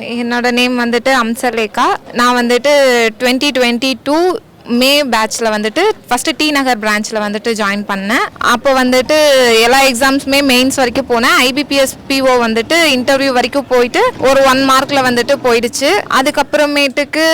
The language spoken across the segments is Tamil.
என்னோட நேம் வந்துட்டு அம்சலேகா. நான் வந்துட்டு டுவெண்ட்டி டுவெண்ட்டி டூ மே பேட்ச்சில் வந்துட்டு ஃபஸ்ட்டு டி நகர் பிரான்ச்சில் வந்துட்டு ஜாயின் பண்ணேன். அப்போ வந்துட்டு எல்லா எக்ஸாம்ஸுமே மெயின்ஸ் வரைக்கும் போனேன். ஐபிபிஎஸ் பிஓ வந்துட்டு இன்டர்வியூ வரைக்கும் போயிட்டு ஒரு ஒன் மார்க்கில் வந்துட்டு போயிடுச்சு. அதுக்கப்புறமேட்டுக்கு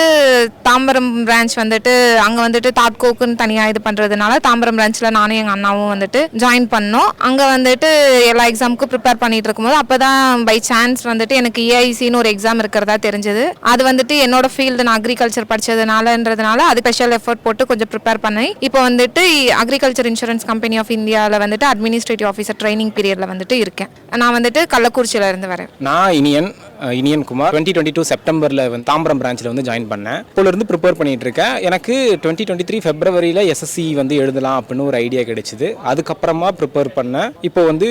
தாம்பரம் பிரான்ச் வந்துட்டு அங்கே வந்துட்டு தாட்கோக்குன்னு தனியாக இது பண்ணுறதுனால தாம்பரம் பிரான்ச்சில் நானும் எங்கள் அண்ணாவும் வந்துட்டு ஜாயின் பண்ணோம். அங்கே வந்துட்டு எல்லா எக்ஸாமுக்கும் ப்ரிப்பேர் பண்ணிட்டு இருக்கும்போது அப்போ தான் பை சான்ஸ் வந்துட்டு எனக்கு ஏஐசின்னு ஒரு எக்ஸாம் இருக்கிறதா தெரிஞ்சது. அது வந்துட்டு என்னோட ஃபீல்டு நான் அக்ரிகல்ச்சர் படித்ததுனாலன்றதுனால அது ஸ்பெஷல் எஃபர்ட் போட்டு கொஞ்சம் ப்ரிப்பேர் பண்ணி இப்போ வந்துட்டு அக்ரிகல்ச்சர் இன்சூரன்ஸ் கம்பெனி ஆஃப் இந்தியாவில் வந்துட்டு அட்மினிஸ்ட்ரேட்டிவ் ஆஃபீஸர் ட்ரைனிங் பீரியடில் வந்துட்டு இருக்கேன். நான் வந்துட்டு கள்ளக்குறிச்சியில இருந்து வரேன். நான் Iniyan Iniyan Kumar. Twenty twenty two செப்டம்பரில் வந்து தாம்பரம் பிரான்ச்சில் வந்து ஜாயின் பண்ணேன். இப்போலேருந்து ப்ரிப்பேர் பண்ணிகிட்டு இருக்கேன் எனக்கு டுவெண்ட்டி டுவெண்ட்டி த்ரீ ஃபெப்ரவரியில் எஸ்எஸ்சி வந்து எழுதலாம் அப்படின்னு ஒரு ஐடியா கிடைச்சிது. அதுக்கப்புறமா ப்ரிப்பேர் பண்ணேன். இப்போ வந்து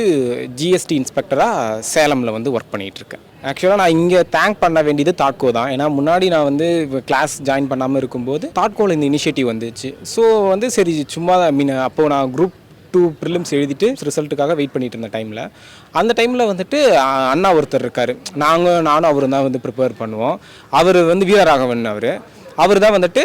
ஜிஎஸ்டி இன்ஸ்பெக்டராக சேலமில் வந்து ஒர்க் பண்ணிகிட்டு இருக்கேன் ஆக்சுவலாக நான் இங்கே தேங்க் பண்ண வேண்டியது தாட்கோ தான். ஏன்னா முன்னாடி நான் வந்து கிளாஸ் ஜாயின் பண்ணாமல் இருக்கும்போது தாட்கோவில் இந்த இனிஷியேட்டிவ் வந்துச்சு. ஸோ வந்து சரி சும்மா மீன் அப்போது நான் குரூப் டூ ப்ரிலிம்ஸ் எழுதிட்டு ரிசல்ட்டுக்காக வெயிட் பண்ணிட்டு இருந்த டைமில் அந்த டைமில் வந்துட்டு அண்ணா ஒருத்தர் இருக்கார். நாங்கள் நானும் அவரும் தான் வந்து ப்ரிப்பேர் பண்ணுவோம். அவர் வந்து வீரராகவன் அவர். அவர் தான் வந்துட்டு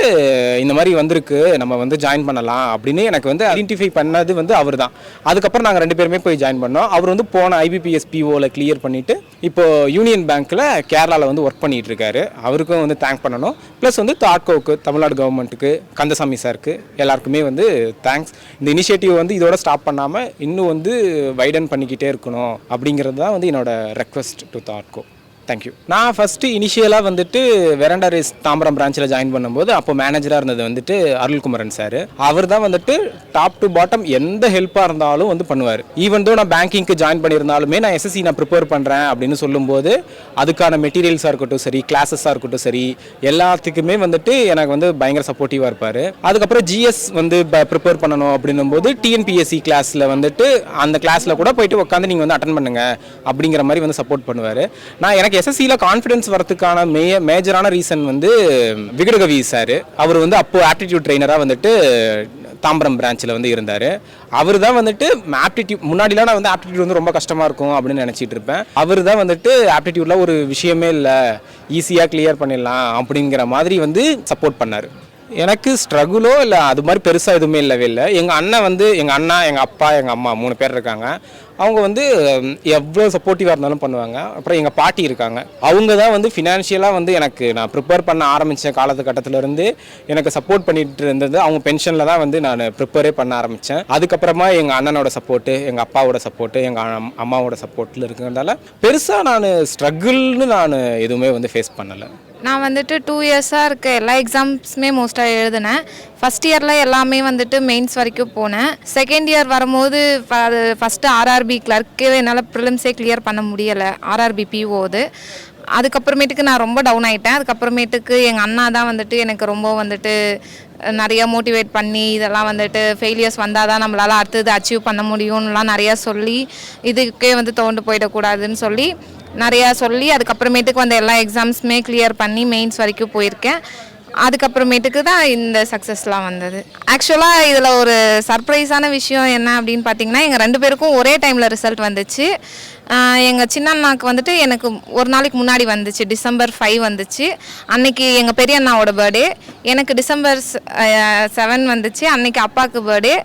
இந்த மாதிரி வந்திருக்கு நம்ம வந்து ஜாயின் பண்ணலாம் அப்படின்னு எனக்கு வந்து ஐடென்டிஃபை பண்ணது வந்து அவர் தான் அதுக்கப்புறம் நாங்கள் ரெண்டு பேருமே போய் ஜாயின் பண்ணோம். அவர் வந்து போன ஐபிபிஎஸ் பிஓவில் கிளியர் பண்ணிவிட்டு இப்போ யூனியன் பேங்க்கில் கேரளாவில் வந்து ஒர்க் பண்ணிட்டு இருக்காரு அவருக்கும் வந்து தேங்க் பண்ணணும். ப்ளஸ் வந்து தாட்கோவுக்கு தமிழ்நாடு கவர்மெண்ட்டுக்கு கந்தசாமி சாருக்கு எல்லாருக்குமே வந்து தேங்க்ஸ் இந்த இனிஷியேட்டிவ் வந்து இதோட ஸ்டாப் பண்ணாமல் இன்னும் வந்து வைடன் பண்ணிக்கிட்டே இருக்கணும் அப்படிங்கிறது தான் வந்து என்னோட ரெக்வஸ்ட் டு தாட்கோ. தேங்க்யூ நான் ஃபஸ்ட்டு இனிஷியலாக வந்துட்டு வெரண்டா ரேஸ் தாம்பரம் பிரான்ச்சில் ஜாயின் பண்ணும்போது அப்போ மேனேஜராக இருந்தது வந்துட்டு அருள்குமரன் சார். அவர் தான் வந்துட்டு டாப் டு பாட்டம் எந்த ஹெல்ப்பாக இருந்தாலும் வந்து பண்ணுவார். ஈவன் தோ நான் பேங்கிங்க்கு ஜாயின் பண்ணியிருந்தாலுமே நான் எஸ்எஸ்சி நான் ப்ரிப்பேர் பண்ணுறேன் அப்படின்னு சொல்லும்போது அதுக்கான மெட்டீரியல்ஸாக இருக்கட்டும் சரி கிளாஸஸாக இருக்கட்டும் சரி எல்லாத்துக்குமே வந்துட்டு எனக்கு வந்து பயங்கர சப்போர்ட்டிவாக இருப்பார். அதுக்கப்புறம் ஜிஎஸ் வந்து ப்ரிப்பேர் பண்ணணும் அப்படின்னும் போது டிஎன்பிஎஸ்சி கிளாஸில் வந்துட்டு அந்த கிளாஸில் கூட போயிட்டு உட்காந்து நீங்கள் வந்து அட்டன் பண்ணுங்க அப்படிங்கிற மாதிரி வந்து சப்போர்ட் பண்ணுவார். நான் எனக்கு எஸ்எஸ்சியில் கான்ஃபிடன்ஸ் வரதுக்கான மே மேஜரான ரீசன் வந்து விகடகவி சார் அவர் வந்து அப்போது ஆப்டிடியூட் ட்ரைனராக வந்துட்டு தாம்பரம் பிரான்ச்சில் வந்து இருந்தார். அவர் தான் வந்துட்டு ஆப்டிடியூட் முன்னாடிலாம் நான் வந்து ஆப்டிடியூட் வந்து ரொம்ப கஷ்டமாக இருக்கும் அப்படின்னு நினச்சிட்டு இருப்பேன். அவர் தான் வந்துட்டு ஆப்டிடியூட்டில் ஒரு விஷயமே இல்லை. ஈஸியாக கிளியர் பண்ணிடலாம் அப்படிங்கிற மாதிரி வந்து சப்போர்ட் பண்ணார். எனக்கு ஸ்ட்ரகுளோ இல்லை அது மாதிரி பெருசாக எதுவுமே இல்லவே இல்லை. எங்கள் அண்ணன் வந்து எங்கள் அண்ணா எங்கள் அப்பா எங்கள் அம்மா மூணு பேர் இருக்காங்க. அவங்க வந்து எவ்வளோ சப்போர்ட்டிவாக இருந்தாலும் பண்ணுவாங்க. அப்புறம் எங்கள் பாட்டி இருக்காங்க. அவங்க தான் வந்து ஃபினான்ஷியலாக வந்து எனக்கு நான் ப்ரிப்பேர் பண்ண ஆரம்பித்த காலத்துக்கட்டத்திலேருந்து எனக்கு சப்போர்ட் பண்ணிட்டு இருந்தது. அவங்க பென்ஷனில் தான் வந்து நான் ப்ரிப்பேரே பண்ண ஆரம்பித்தேன் அதுக்கப்புறமா எங்கள் அண்ணனோட சப்போர்ட்டு எங்கள் அப்பாவோட சப்போர்ட்டு எங்கள் அம்மாவோட சப்போர்ட்டில் இருக்கிறதால பெருசாக நான் ஸ்ட்ரகிள்னு நான் எதுவுமே வந்து ஃபேஸ் பண்ணலை. நான் வந்துட்டு டூ இயர்ஸாக இருக்க எல்லா எக்ஸாம்ஸுமே மோஸ்ட்டாக எழுதினேன். ஃபஸ்ட் இயரில் எல்லாமே வந்துட்டு மெயின்ஸ் வரைக்கும் போனேன். செகண்ட் இயர் வரும்போது அது ஃபஸ்ட்டு ஆர்ஆர்பி கிளர்க்கே என்னால் ப்ரிலிம்ஸே கிளியர் பண்ண முடியலை. ஆர்ஆர்பி பிஓது அதுக்கப்புறமேட்டுக்கு நான் ரொம்ப டவுன் ஆகிட்டேன் அதுக்கப்புறமேட்டுக்கு எங்கள் அண்ணா தான் வந்துட்டு எனக்கு ரொம்ப வந்துட்டு நிறைய மோட்டிவேட் பண்ணி இதெல்லாம் வந்துட்டு ஃபெயிலியர்ஸ் வந்தால் தான் நம்மளால் அடுத்தது அச்சீவ் பண்ண முடியும்லாம் நிறையா சொல்லி இதுக்கே வந்து தோண்டு போயிடக்கூடாதுன்னு சொல்லி நிறையா சொல்லி அதுக்கப்புறமேட்டுக்கு வந்த எல்லா எக்ஸாம்ஸுமே கிளியர் பண்ணி மெயின்ஸ் வரைக்கும் போயிருக்கேன். அதுக்கப்புறமேட்டுக்கு தான் இந்த சக்ஸஸ்லாம் வந்தது. ஆக்சுவலாக இதில் ஒரு சர்ப்ரைஸான விஷயம் என்ன அப்படின்னு பார்த்தீங்கன்னா எங்கள் ரெண்டு பேருக்கும் ஒரே டைமில் ரிசல்ட் வந்துச்சு. எங்கள் சின்ன அண்ணாக்கு வந்துட்டு எனக்கு ஒரு நாளைக்கு முன்னாடி வந்துச்சு. டிசம்பர் ஃபைவ் வந்துச்சு. அன்னைக்கு எங்கள் பெரிய அண்ணாவோட பர்த்டே எனக்கு டிசம்பர் செவன் வந்துச்சு. அன்னைக்கு அப்பாவுக்கு பர்த்டே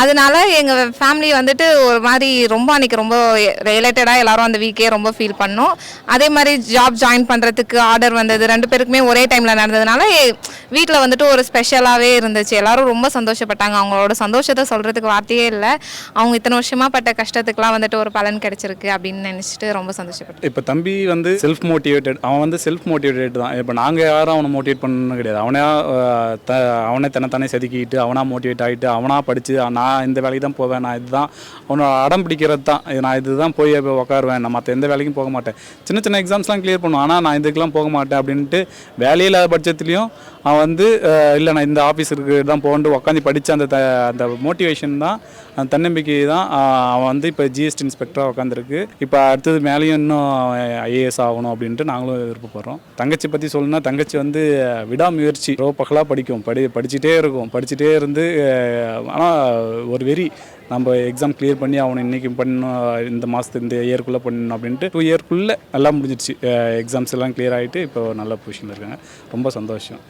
அதனால எங்கள் ஃபேமிலி வந்துட்டு ஒரு மாதிரி ரொம்ப அன்றைக்கி ரொம்ப ரிலேட்டடாக எல்லாரும் அந்த வீக்கே ரொம்ப ஃபீல் பண்ணோம். அதே மாதிரி ஜாப் ஜாயின் பண்ணுறதுக்கு ஆர்டர் வந்தது. ரெண்டு பேருக்குமே ஒரே டைமில் நடந்ததுனால வீட்டில் வந்துட்டு ஒரு ஸ்பெஷலாகவே இருந்துச்சு. எல்லாரும் ரொம்ப சந்தோஷப்பட்டாங்க. அவங்களோட சந்தோஷத்தை சொல்கிறதுக்கு வார்த்தையே இல்லை. அவங்க இத்தனை வருஷமாக பட்ட கஷ்டத்துக்குலாம் வந்துட்டு ஒரு பலன் கிடைச்சிருக்கு அப்படின்னு நினச்சிட்டு ரொம்ப சந்தோஷப்பட்டேன் இப்போ தம்பி வந்து செல்ஃப் மோட்டிவேட்டட் அவன் வந்து செல்ஃப் மோட்டிவேட்டட் தான். இப்போ நாங்கள் யாரும் அவனை மோட்டிவேட் பண்ணணும் கிடையாது. அவனே த த தன்னை தானே செதுக்கிட்டு அவனாக மோட்டிவேட் ஆகிட்டு அவனாக படித்து நான் இந்த வேலைக்கு தான் போவேன் நான் இதுதான். உன்னோட அடம் பிடிக்கிறது தான். இது நான் இதுதான் போய் இப்போ உட்காருவேன் நான் மற்ற எந்த வேலைக்கும் போக மாட்டேன். சின்ன சின்ன எக்ஸாம்ஸ்லாம் கிளியர் பண்ணுவேன். ஆனால் நான் இதுக்கெலாம் போக மாட்டேன் அப்படின்ட்டு வேலையே இல்லாத பட்சத்துலேயும் அவன் வந்து இல்லை நான் இந்த ஆஃபீஸருக்கு தான் போகண்டு உட்காந்து படித்த அந்த த அந்த மோட்டிவேஷன் தான் அந்த தன்னம்பிக்கை தான் அவன் வந்து இப்போ ஜிஎஸ்டி இன்ஸ்பெக்டராக உட்காந்துருக்கு இப்போ அடுத்தது மேலேயும் இன்னும் ஐஏஎஸ் ஆகணும் அப்படின்ட்டு நாங்களும் விருப்பப்படுறோம் தங்கச்சி பற்றி சொல்லணும்னா தங்கச்சி வந்து விடாமுயற்சி ரோ பகலாக படிக்கும். படி படிச்சுட்டே இருக்கும். படிச்சுட்டே இருந்து ஆனால் ஒரு வெறி நம்ம எக்ஸாம் கிளியர் பண்ணி அவனை இன்றைக்கி பண்ணணும் இந்த மாதத்து இந்த இயர்க்குள்ளே பண்ணணும் அப்படின்ட்டு டூ இயர்க்குள்ளே நல்லா முடிஞ்சிடுச்சு. எக்ஸாம்ஸ் எல்லாம் கிளியர் ஆகிட்டு இப்போ நல்ல பொசிஷனில் இருக்காங்க. ரொம்ப சந்தோஷம்.